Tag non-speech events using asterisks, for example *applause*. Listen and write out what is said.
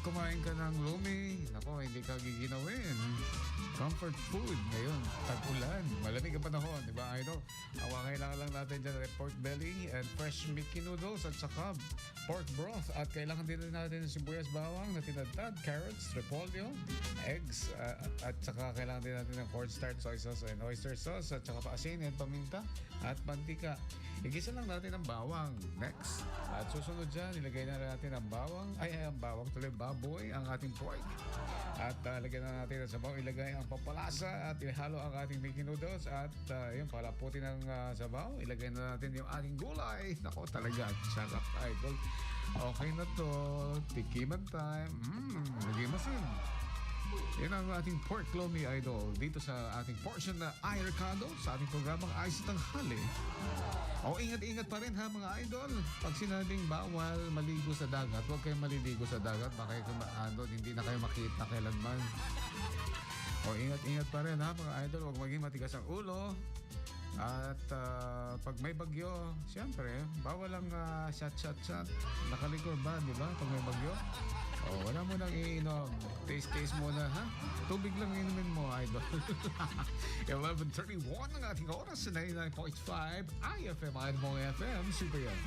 Kumain ka ng lumi, nako, hindi ka giginawin. Comfort food. Ngayon, tag-ulan, ang panahon, di ba, idol? Awa, kailangan lang natin dyan pork belly and fresh Mickey noodles at saka pork broth. At kailangan din natin ng sibuyas bawang na tinadtad, carrots, repolyo, eggs, uh, at saka kailangan din natin ng cornstarch soy sauce and oyster sauce at saka paasin and paminta at mantika. Igisa lang natin ang bawang. Next. At susunod dyan, ilagay na natin ang bawang, ay, ay ang bawang tuloy, baboy, ang ating pork. At uh, lagyan na natin ang sabaw, ilagay ang pampalasa at ihalo ang ating Mickey noodles at uh, yun, palaputin ng uh, sabaw, ilagay na natin yung ating gulay. Nako talaga, sarap idol. Okay na to, tikiman time. Mmm, lagay masin. Yan ang ating pork lomi idol dito sa ating portion na Ay sa ating programang Ay sa Tanghali. O ingat-ingat pa rin ha mga idol. Pag sinabing bawal maligo sa dagat, huwag kayong maliligo sa dagat. Baka kayo ano, hindi na kayo makita kailanman. O ingat-ingat pa rin ha mga idol. Huwag maging matigas ang ulo. At ah, pag may bagyo, siyempre, bawal ang ah, shot, shot, shot. Nakaligor ba, di ba? Pag may bagyo. O, nang iinom. Taste-taste muna, ha? Tubig lang inumin mo, idol. *laughs* 11.31 ang ating oras sa 99.5 IFM, Idol FM, Super yan.